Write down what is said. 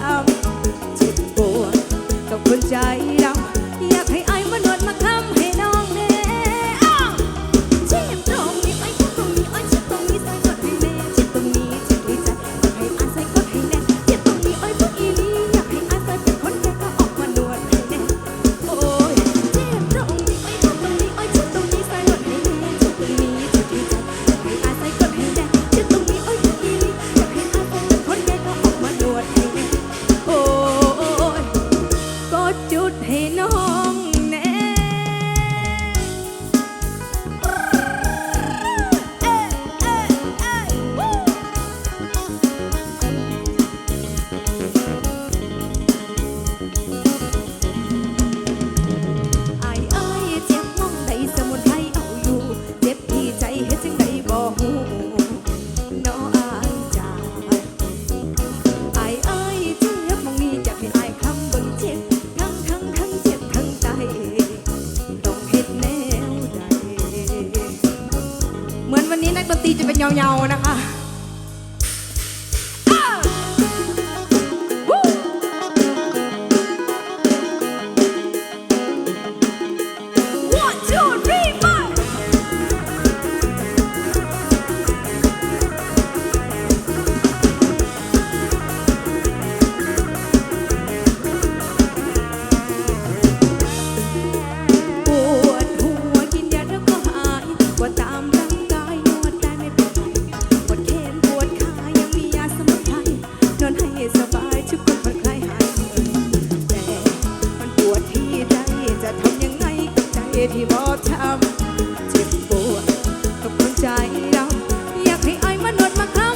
ช้ำเจ็บปวดกับคนใจดำ เงาวๆนะคะ ช้ำเจ็บปวดกับคนใจดำอยากให้ไอ้มานวดมาเข้า